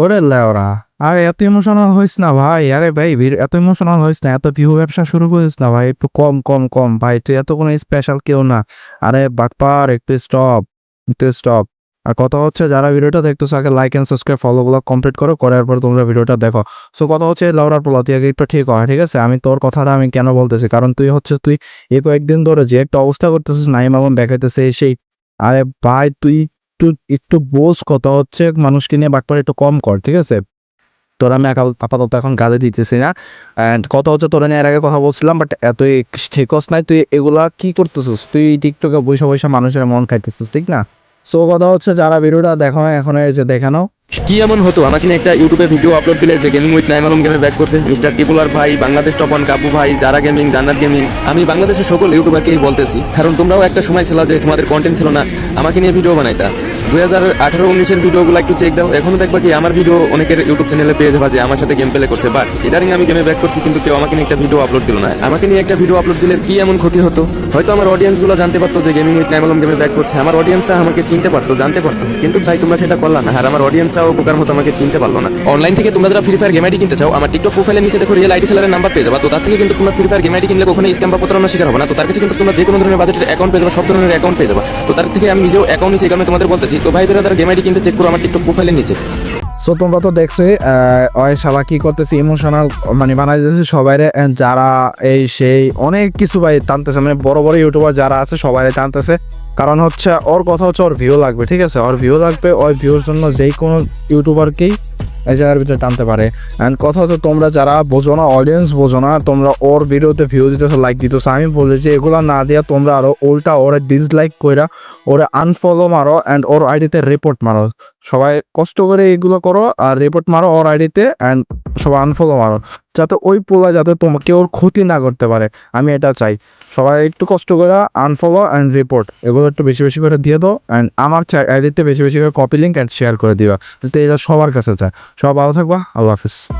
ওরে লেওরা, আরে এত ইমোশনাল হইস না ভাই, আরে ভাই এত ইমোশনাল হইস না, এত ভিউ ব্যবসা শুরু করিস না ভাই, একটু কম কম কম, ভাই, তুই এত কোনো স্পেশাল কেউ না। আরে বাটপার একটু স্টপ একটু স্টপ আর কথা হচ্ছে, যারা ভিডিওটা দেখতেছো, আগে লাইক এন্ড সাবস্ক্রাইব ফলো গুলো কমপ্লিট করো, করার পর তোমরা ভিডিওটা দেখো। সো কথা হচ্ছে লাউরার পোলা, তুই আগে একটু ঠিক হয় ঠিক আছে? আমি তোর কথাটা আমি কেন বলতেছি? কারণ তুই হচ্ছে, তুই এই কয়েকদিন ধরে যে একটা অবস্থা করতেছিস, নাইম আলম দেখাইতেছে সেই আরে ভাই, তুই একটু একটু বোঝ কথা হচ্ছে, মানুষকে নিয়ে বাকবার একটু কম কর, ঠিক আছে? তোরা আমি আপাতত এখন গালে দিতেছি না। অ্যান্ড কথা হচ্ছে তোরা নিয়ে এর আগে কথা বলছিলাম বাট এতই ঠিকস নাই। তুই এগুলা কি করতেছিস? তুই টিকটকে বৈশা বৈশা মানুষের মন খাইতেছিস, ঠিক না? সো কথা হচ্ছে যারা ভিডিওটা দেখো এখন এই যে দেখানো কি এমন হতো? আমাকে একটা ইউটিউবে ভিডিও আপলোড দিলে যে গেমিং উইথ নাইম আলম গেমে ব্যাক করছে। মিস্টার টিপুলার ভাই বাংলাদেশ টপন কাবু ভাই যারা গেমিং জান্নাত গেমিং আমি বাংলাদেশের সকল ইউটিউবারকেই বলতেছি, কারণ তোমরাও একটা সময় ছিল যে তোমাদের কন্টেন্ট ছিল না, আমাকে নিয়ে ভিডিও বানাইতা। দুই হাজার আঠারো উনিশের ভিডিওগুলো একটু চেক দাও, এখনও দেখবা কি আমার ভিডিও অনেকের ইউটিউব চ্যানেলে পেয়ে যাবা যে আমার সাথে গেম প্লে করছে। বাট ইদারিং আমি গেমে ব্যাক করছি, কিন্তু কেউ আমাকে নিয়ে একটা ভিডিও আপলোড দিল না। আমাকে নিয়ে একটা ভিডিও আপলোড দিলে কি এমন ক্ষতি হতো? হয়তো আমার অডিয়েন্সগুলো জানতে পারতো যে গেমিং উইথ নাইম আলম গেমে ব্যাক করছে। আমার অডিয়েন্সরা আমাকে চিনতে পারতো, জানতে পারতো। কিন্তু ভাই, তোমরা সেটা করলা না। আর আমার অডিয়েন্সরাও উপকার মতো আমাকে চিনতে পারল না। অনলাইন থেকে তোমরা যারা ফ্রি ফায়ার গেম আইডি কিনতে চাও, আমার টিকটক প্রোফাইলের নিচে দেখো রিয়েল আইডি সেলারের নাম্বার পেয়ে যাবা। তো তার থেকে কিন্তু তোমরা ফ্রি ফায়ার গেম আইডি কিনলে কখনো স্ক্যাম বা প্রতারণা শিকার হবে না। তো তার কাছে কিন্তু তোমরা যে কোনো ধরনের বাজেটের অ্যাকাউন্ট পেয়ে যাবা, সব ধরনের অ্যাকাউন্ট পেয়ে যাবা। তো তার থেকে আমি নিজেও অ্যাকাউন্ট নিচে এই কারণে তোমাদের বলতেছি। তো ভাই তারা গেম আইডি কিনতে চেক করো আমার টিকটক প্রোফাইলের নিচে। সো তোমরা তো দেখছোই ওই শালা কি করতেছে ইমোশনাল মানে বানাই দিতেছে সবাই যারা এই সেই অনেক কিছু ভাই টানতেছে মানে বড় বড় ইউটিউবার যারা আছে সবাই টানতেছে। কারণ হচ্ছে, ওর কথা হচ্ছে ওর ভিউ লাগবে, ঠিক আছে? ওর ভিউ লাগবে, ওই ভিউর জন্য যেই কোনো ইউটিউবারকেই এই জায়গার ভিতরে টানতে পারে। অ্যান্ড কথা হচ্ছে তোমরা যারা বোঝো না অডিয়েন্স বোঝো না, তোমরা ওর ভিডিওতে ভিউ দিতেছো লাইক দিতেছো। আমি বলি যে এগুলো না দিয়া তোমরা আরও উল্টা ওরে ডিসলাইক কইরা ওরে আনফলো মারো অ্যান্ড ওর আইডিতে রিপোর্ট মারো। সবাই কষ্ট করে এগুলো করো আর রিপোর্ট মারো ওর আইডিতে অ্যান্ড সবাই আনফলো মারো। যাতে ওই পোলা যাতে তোমাকে ওর ক্ষতি না করতে পারে। আমি এটা চাই। সবাই একটু কষ্ট করে আনফলো অ্যান্ড রিপোর্ট এগুলো একটু বেশি বেশি করে দিয়ে দাও অ্যান্ড আমার চাই আইডিতে বেশি বেশি করে কপি লিঙ্ক অ্যান্ড শেয়ার করে দিবা। যাতে এটা সবার কাছে চায় সবাই ভালো থাকবা। আল্লাহ হাফিজ।